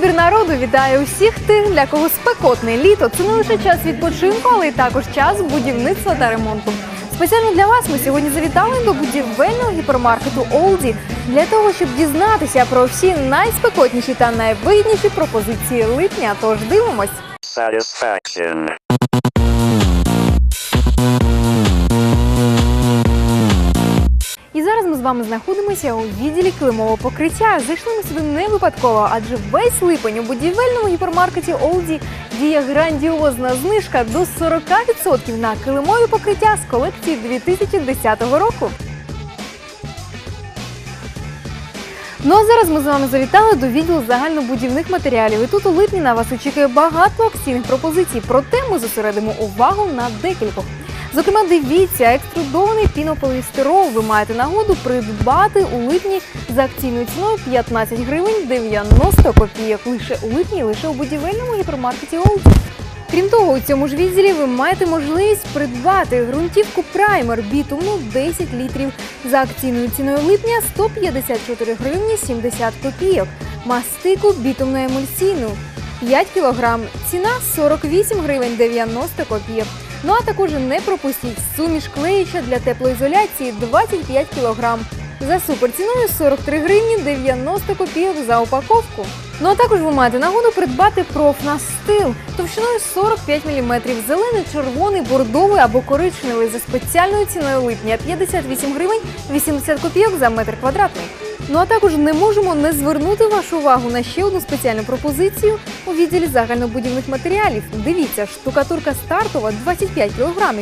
Вибір народу вітає усіх тих, для кого спекотне літо це не лише час відпочинку, але й також час будівництва та ремонту. Спеціально для вас ми сьогодні завітали до будівельного гіпермаркету Олді для того, щоб дізнатися про всі найспекотніші та найвигідніші пропозиції липня. Тож дивимось. Satisfaction. Вами знаходимося у відділі килимового покриття. Зайшли ми сюди не випадково, адже весь липень у будівельному гіпермаркеті Олді діє грандіозна знижка до 40% на килимові покриття з колекції 2010 року. Ну а зараз ми з вами завітали до відділу загальнобудівних матеріалів. І тут у липні на вас очікує багато акційних пропозицій. Проте ми зосередимо увагу на декількох. Зокрема, дивіться, екструдований пінополістирол ви маєте нагоду придбати у липні за акційною ціною 15 гривень 90 копійок. Лише у липні, лише у будівельному гіпермаркеті Олді. Крім того, у цьому ж відділі ви маєте можливість придбати ґрунтівку праймер бітумну 10 літрів за акційною ціною липня 154 гривні 70 копійок. Мастику бітумну емульсійну 5 кілограм. Ціна 48 гривень 90 копійок. Ну а також не пропустіть суміш клеюча для теплоізоляції 25 кілограм. За суперціною 43 гривні 90 копійок за упаковку. Ну а також ви маєте нагоду придбати профнастил товщиною 45 мм, зелений, червоний, бордовий або коричневий за спеціальною ціною липня 58 гривень 80 копійок за метр квадратний. Ну а також не можемо не звернути вашу увагу на ще одну спеціальну пропозицію у відділі загальнобудівних матеріалів. Дивіться, штукатурка стартова 25 кг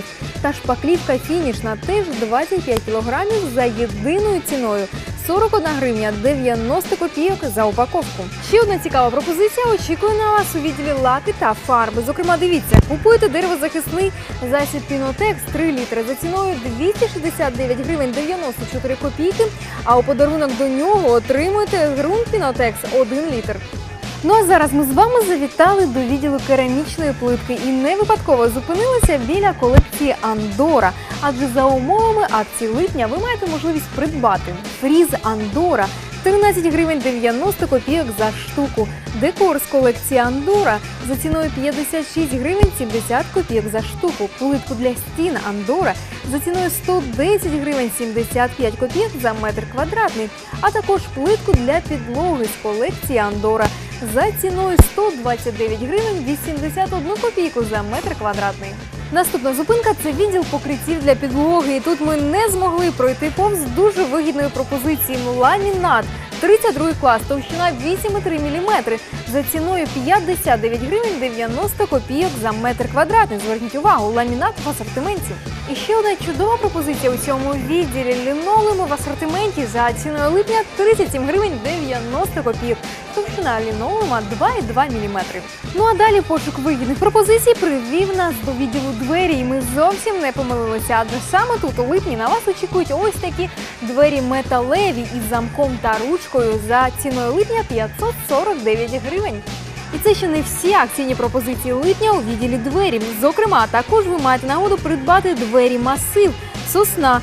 та шпаклівка фінішна теж 25 кг за єдиною ціною 41 гривня 90 копійок за упаковку. Ще одна цікава пропозиція очікує на вас у відділі лаки та фарби. Зокрема, дивіться, купуєте деревозахисний засіб Пінотекс 3 літри за ціною 269 гривень 94 копійки. А у подарунок до нього отримуєте ґрунт Пінотекс 1 літр. Ну а зараз ми з вами завітали до відділу керамічної плитки і не випадково зупинилися біля колекції Андора. Адже за умовами акції липня ви маєте можливість придбати фріз Андора 13 гривень 90 копійок за штуку. Декор з колекції Андора за ціною 56 гривень 70 копійок за штуку. Плитку для стін Андора за ціною 110 гривень 75 копійок за метр квадратний, а також плитку для підлоги з колекції Андора за ціною 129 гривень 81 копійку за метр квадратний. Наступна зупинка це відділ покриттів для підлоги. І тут ми не змогли пройти повз дуже вигідної пропозиції ламінат. 32 клас, товщина 8,3 мм за ціною 59 гривень 90 копійок за метр квадратний. Зверніть увагу, ламінат в асортименті. І ще одна чудова пропозиція у цьому відділі лінолеуму в асортименті за ціною липня 37 гривень 90 копійок. Товщина лінолеума 2,2 мм. Ну а далі пошук вигідних пропозицій привів нас до відділу двері. І ми зовсім не помилилися, адже саме тут у липні на вас очікують ось такі двері металеві із замком та ручкою за ціною липня 549 гривень. І це ще не всі акційні пропозиції липня у відділі двері. Зокрема, також ви маєте нагоду придбати двері масив, сосна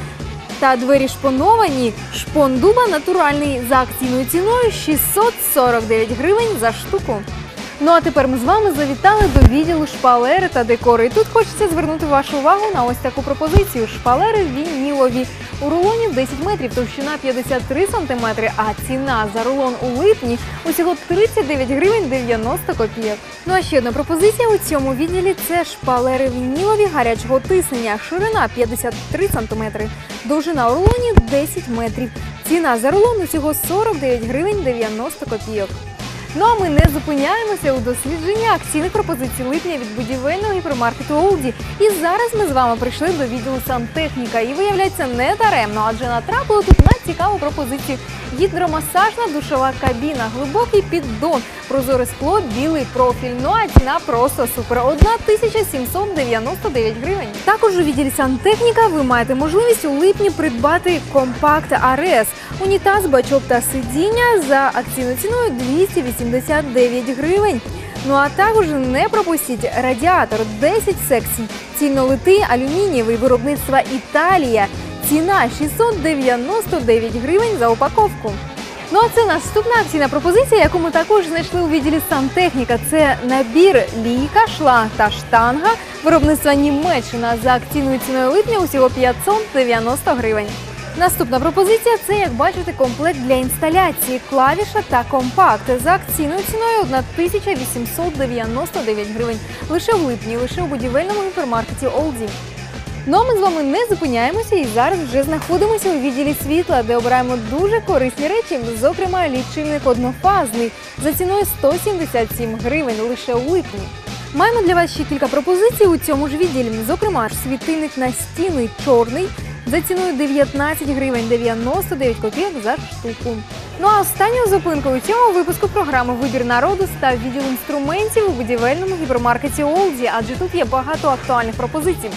та двері шпоновані шпон дуба натуральний за акційною ціною 649 гривень за штуку. Ну а тепер ми з вами завітали до відділу шпалери та декори. І тут хочеться звернути вашу увагу на ось таку пропозицію: шпалери вінілові. У рулоні 10 метрів, товщина 53 сантиметри, а ціна за рулон у липні усього 39 гривень 90 копійок. Ну а ще одна пропозиція у цьому відділі це шпалери вінілові гарячого тиснення. Ширина 53 сантиметри, довжина у рулоні 10 метрів. Ціна за рулон усього 49 гривень 90 копійок. Ну а ми не зупиняємося у дослідженні акційних пропозицій липня від будівельного гіпермаркету Олді. І зараз ми з вами прийшли до відділу сантехніка. І виявляється не даремно, адже натрапили тут на цікаву пропозицію. гідромасажна душова кабіна, глибокий піддон, прозоре скло, білий профіль. Ну а ціна просто супер. 1799 гривень. Також у відділі сантехніка ви маєте можливість у липні придбати компакт АРС, унітаз, бачок та сидіння за акційною ціною 289 гривень. Ну а також не пропустіть радіатор 10 секцій, цільнолитий алюмінієвий виробництва Італія. Ціна 699 гривень за упаковку. Ну а це наступна акційна пропозиція, яку ми також знайшли у відділі сантехніка. Це набір лійка, шланг та штанга виробництва Німеччина за акційною ціною липня усього 590 гривень. Наступна пропозиція це, як бачите, комплект для інсталяції, клавіша та компакт за акційною ціною 1899 гривень. Лише в липні, лише у будівельному гіпермаркеті Олді. Ну а ми з вами не зупиняємося і зараз вже знаходимося у відділі світла, де обираємо дуже корисні речі, зокрема лічильник однофазний за ціною 177 гривень лише у липні. Маємо для вас ще кілька пропозицій у цьому ж відділі. Зокрема, світильник настінний чорний за ціною 19 гривень 99 копійок за штуку. Ну а останньою зупинкою у цьому випуску програми Вибір народу став відділ інструментів у будівельному гіпермаркеті Олді, адже тут є багато актуальних пропозицій.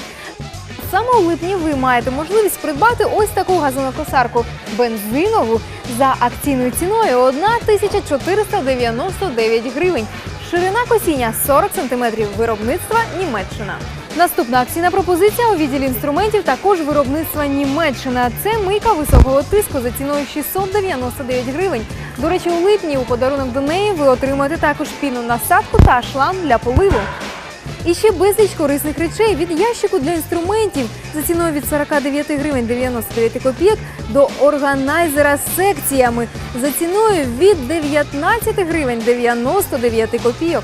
Саме у липні ви маєте можливість придбати ось таку газонокосарку бензинову за акційною ціною 1499 гривень. Ширина косіння 40 см виробництва Німеччина. Наступна акційна пропозиція у відділі інструментів також виробництва Німеччина. Це мийка високого тиску за ціною 699 гривень. До речі, у липні у подарунок до неї ви отримаєте також пінну насадку та шланг для поливу. І ще безліч корисних речей від ящику для інструментів за ціною від 49 гривень 99 копійок до органайзера з секціями за ціною від 19 гривень 99 копійок.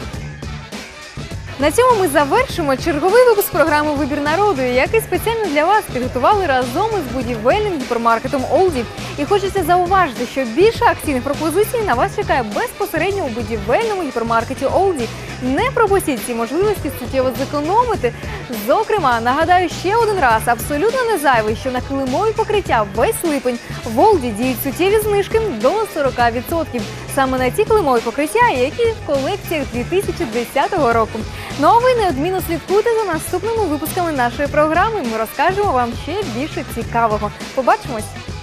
На цьому ми завершимо черговий випуск програми Вибір народу, який спеціально для вас підготували разом із будівельним гіпермаркетом Олді. І хочеться зауважити, що більше акційних пропозицій на вас чекає безпосередньо у будівельному гіпермаркеті Олді. Не пропустіть ці можливості суттєво зекономити. Зокрема, нагадаю ще один раз, абсолютно не зайвий, що на килимові покриття весь липень в Олді діють суттєві знижки до 40%. Саме на ті килимові покриття, які в колекціях 2010 року. Ну а ви неодмінно слідкуйте за наступними випусками нашої програми. Ми розкажемо вам ще більше цікавого. Побачимось!